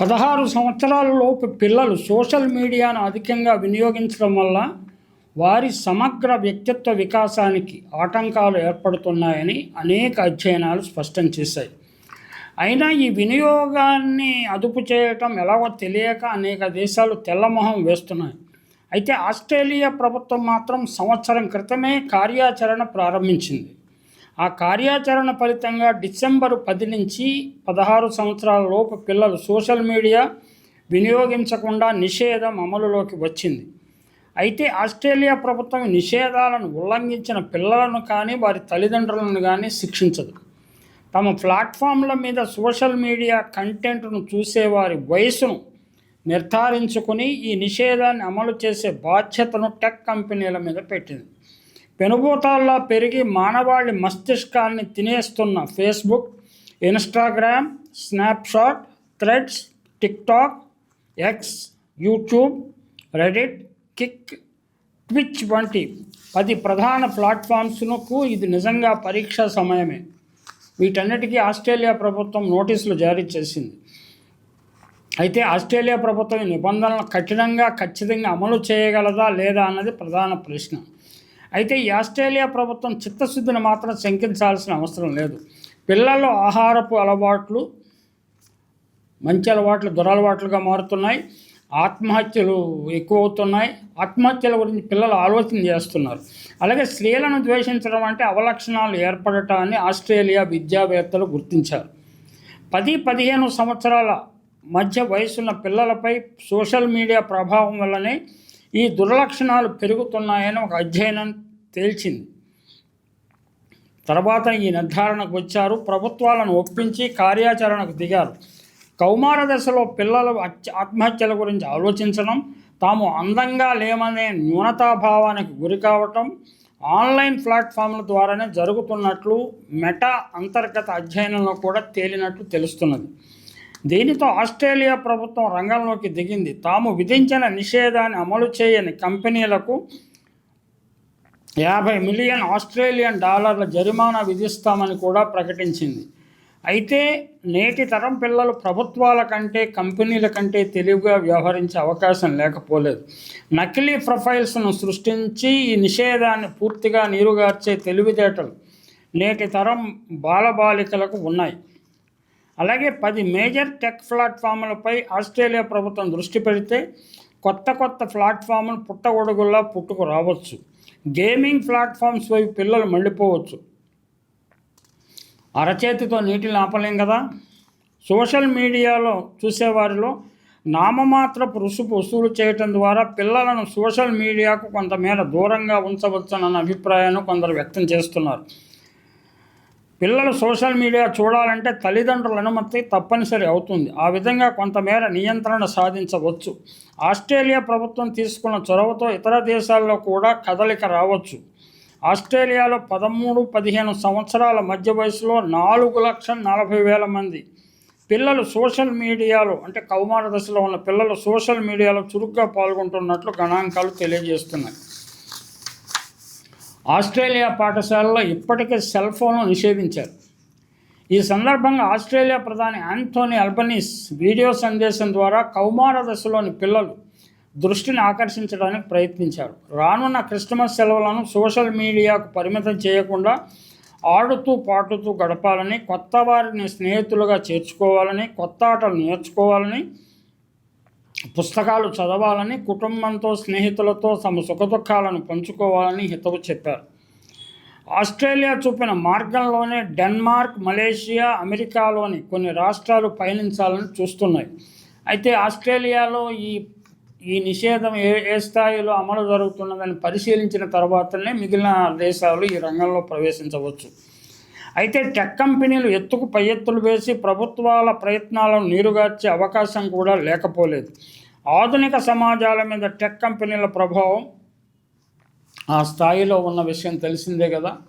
పదహారు సంవత్సరాలలోపు పిల్లలు సోషల్ మీడియాను అధికంగా వినియోగించడం వల్ల వారి సమగ్ర వ్యక్తిత్వ వికాసానికి ఆటంకాలు ఏర్పడుతున్నాయని అనేక అధ్యయనాలు స్పష్టం చేశాయి. అయినా ఈ వినియోగాన్ని అదుపు చేయటం ఎలాగో తెలియక అనేక దేశాలు తెల్లమొహం వేస్తున్నాయి. అయితే ఆస్ట్రేలియా ప్రభుత్వం మాత్రం సంవత్సరం క్రితమే కార్యాచరణ ప్రారంభించింది. ఆ కార్యాచరణ ఫలితంగా డిసెంబర్ పది నుంచి పదహారు సంవత్సరాల లోపు పిల్లలు సోషల్ మీడియా వినియోగించకుండా నిషేధం అమలులోకి వచ్చింది. అయితే ఆస్ట్రేలియా ప్రభుత్వం నిషేధాలను ఉల్లంఘించిన పిల్లలను కానీ వారి తల్లిదండ్రులను కానీ శిక్షించదు. తమ ప్లాట్ఫామ్ల మీద సోషల్ మీడియా కంటెంట్ను చూసేవారి వయసును నిర్ధారించుకుని ఈ నిషేధాన్ని అమలు చేసే బాధ్యతను టెక్ కంపెనీల మీద పెట్టింది. పెనుభూతాల్లో పెరిగి మానవాళి మస్తిష్కాన్ని తినేస్తున్న Facebook Instagram snapshot Threads TikTok X YouTube Reddit Kick Twitch వంటి పది ప్రధాన ప్లాట్ఫామ్స్కు ఇది నిజంగా పరీక్ష సమయమే. వీటన్నిటికీ ఆస్ట్రేలియా ప్రభుత్వం నోటీసులు జారీ చేసింది. అయితే ఆస్ట్రేలియా ప్రభుత్వం ఈ నిబంధనలను కఠినంగా ఖచ్చితంగా అమలు చేయగలదా లేదా అన్నది ప్రధాన ప్రశ్న. అయితే ఈ ఆస్ట్రేలియా ప్రభుత్వం చిత్తశుద్ధిని మాత్రం శంకించాల్సిన అవసరం లేదు. పిల్లల్లో ఆహారపు అలవాట్లు మంచి అలవాట్లు దురలవాట్లుగా మారుతున్నాయి. ఆత్మహత్యలు ఎక్కువ అవుతున్నాయి ఆత్మహత్యల గురించి పిల్లలు ఆలోచన చేస్తున్నారు. అలాగే స్త్రీలను ద్వేషించడం అంటే అవలక్షణాలు ఏర్పడటాన్ని ఆస్ట్రేలియా విద్యావేత్తలు గుర్తించారు. పది పదిహేను సంవత్సరాల మధ్య వయసున్న పిల్లలపై సోషల్ మీడియా ప్రభావం వల్లనే ఈ దుర్లక్షణాలు పెరుగుతున్నాయని ఒక అధ్యయనం తేల్చింది. తర్వాత ఈ నిర్ధారణకు వచ్చారు. ప్రభుత్వాలను ఒప్పించి కార్యాచరణకు దిగారు. కౌమార దశలో పిల్లలు ఆత్మహత్యల గురించి ఆలోచించడం తాము అందంగా లేమనే న్యూనతాభావానికి గురి కావటం ఆన్లైన్ ప్లాట్ఫామ్ల ద్వారానే జరుగుతున్నట్లు మెటా అంతర్గత అధ్యయనంలో కూడా తేలినట్లు తెలుస్తున్నది. దీనితో ఆస్ట్రేలియా ప్రభుత్వం రంగంలోకి దిగింది? తాము విధించిన నిషేధాన్ని అమలు చేయని కంపెనీలకు యాభై మిలియన్ ఆస్ట్రేలియన్ డాలర్ల జరిమానా విధిస్తామని కూడా ప్రకటించింది. అయితే నేటి తరం పిల్లలు ప్రభుత్వాల కంటే కంపెనీల కంటే తెలివిగా వ్యవహరించే అవకాశం లేకపోలేదు. నకిలీ ప్రొఫైల్స్ను సృష్టించి ఈ నిషేధాన్ని పూర్తిగా నీరుగార్చే తెలివితేటలు నేటి తరం బాలబాలికలకు ఉన్నాయి. అలాగే పది మేజర్ టెక్ ప్లాట్ఫామ్లపై ఆస్ట్రేలియా ప్రభుత్వం దృష్టి పెడితే కొత్త కొత్త ప్లాట్ఫామ్లు పుట్టగొడుగుల్లా పుట్టుకు రావచ్చు. గేమింగ్ ప్లాట్ఫామ్స్ వైపు పిల్లలు మళ్ళీపోవచ్చు. అరచేతితో నీటిని ఆపలేం కదా? సోషల్ మీడియాలో చూసేవారిలో నామమాత్రపు రుసుపు వసూలు చేయటం ద్వారా పిల్లలను సోషల్ మీడియాకు కొంతమేర దూరంగా ఉంచవచ్చనన్న అభిప్రాయాన్ని కొందరు వ్యక్తం చేస్తున్నారు. పిల్లలు సోషల్ మీడియా చూడాలంటే తల్లిదండ్రుల అనుమతి తప్పనిసరి అవుతుంది. ఆ విధంగా కొంతమేర నియంత్రణ సాధించవచ్చు. ఆస్ట్రేలియా ప్రభుత్వం తీసుకున్న చొరవతో ఇతర దేశాల్లో కూడా కదలిక రావచ్చు. ఆస్ట్రేలియాలో పదమూడు పదిహేను సంవత్సరాల మధ్య వయసులో నాలుగు లక్షల నలభై వేల మంది పిల్లలు సోషల్ మీడియాలో అంటే కౌమార దశలో ఉన్న పిల్లలు సోషల్ మీడియాలో చురుగ్గా పాల్గొంటున్నట్లు గణాంకాలు తెలియజేస్తున్నాయి. ఆస్ట్రేలియా పాఠశాలలో ఇప్పటికే సెల్ ఫోన్లు నిషేధించారు. ఈ సందర్భంగా ఆస్ట్రేలియా ప్రధాని ఆంథోనీ అల్బనీస్ వీడియో సందేశం ద్వారా కౌమార దశలోని పిల్లలు దృష్టిని ఆకర్షించడానికి ప్రయత్నించారు. రానున్న క్రిస్మస్ సెలవులను సోషల్ మీడియాకు పరిమితం చేయకుండా ఆడుతూ పాటుతూ గడపాలని కొత్త వారిని స్నేహితులుగా చేర్చుకోవాలని కొత్త ఆటలు నేర్చుకోవాలని పుస్తకాలు చదవాలని కుటుంబంతో స్నేహితులతో తమ సుఖదుఖాలను పంచుకోవాలని హితవు చెప్పారు. ఆస్ట్రేలియా చూపిన మార్గంలోనే డెన్మార్క్ మలేషియా అమెరికాలోని కొన్ని రాష్ట్రాలు పయనించాలని చూస్తున్నాయి. అయితే ఆస్ట్రేలియాలో ఈ ఈ నిషేధం ఏ ఏ స్థాయిలో అమలు జరుగుతున్నదని పరిశీలించిన తర్వాతనే మిగిలిన దేశాలు ఈ రంగంలో ప్రవేశించవచ్చు. అయితే టెక్ కంపెనీలు ఎత్తుకు పై ఎత్తులు వేసి ప్రభుత్వాల ప్రయత్నాలను నీరుగార్చే అవకాశం కూడా లేకపోలేదు. ఆధునిక సమాజాల మీద టెక్ కంపెనీల ప్రభావం ఆ స్థాయిలో ఉన్న విషయం తెలిసిందే కదా.